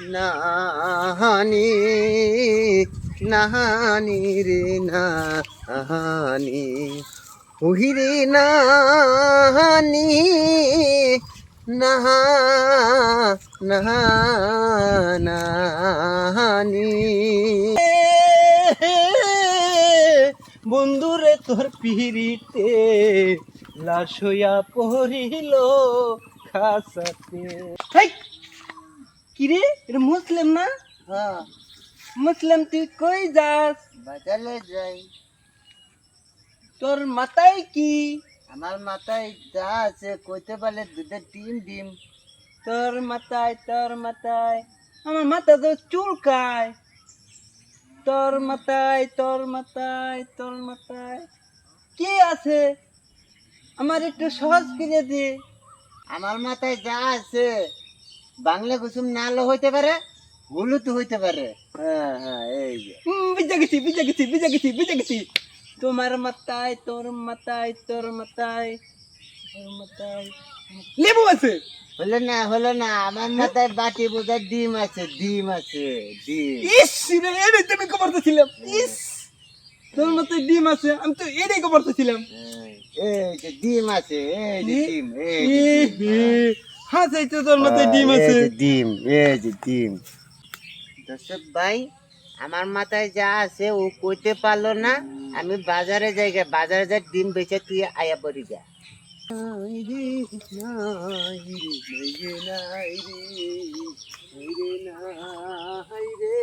নাহানি নাহানি রে নাহানি। উহিরে নাহানি, নাহা নাহা, নাহানি। বন্ধুরে তোর পিড়িতে লাশ হইয়া পড়িল খাসাতে! কিরে? এটা মুসলিম না? হ্যাঁ। মুসলিম তুই কই যাস? বাজারে যাই। তোর মাথায় কি? আমার মাথায় যা আছে কইতে পারলে দুধের ডিম ডিম। তোর মাথায় তোর মাথায়। আমার মাথা তো চুলকায়। তোর মাথায় তোর মাথায় তোর মাথায়। কি আছে? আমার একটু সহজ করে দে। আমার মাথায় যা আছে বাংলা কুসুম নালো হইতে পারে হলুদ হইতে পারে। হ্যাঁ হ্যাঁ এই যে। বুঝে গেছি বুঝে গেছি বুঝে গেছি বুঝে গেছি। তোমার মাথায় তোর মাথায় তোর মাথায় তোর মাথায়। লেবু আছে। হলো না হলো না আমার মাথায় বাটি বোঝায় ডিম আছে ডিম আছে ডিম। ইস রে এটাই তুমি কবরতেছিলাম ইস তোর মাথায় ডিম আছে আমি তো এটাই কবরতেছিলাম হ্যাঁ, এই যে ডিম আছে এই যে ডিম এই ডিম, হ্যাঁ সেই তো তোর মাথায় ডিম আছে। ডিম এই যে ডিম। দর্শক ভাই আমার মাথায় যা আছে ও কইতে পারল না আমি বাজারে যাই গে, বাজারে যাই ডিম বেচে তুই আয়া পড়ি যা নাই রে।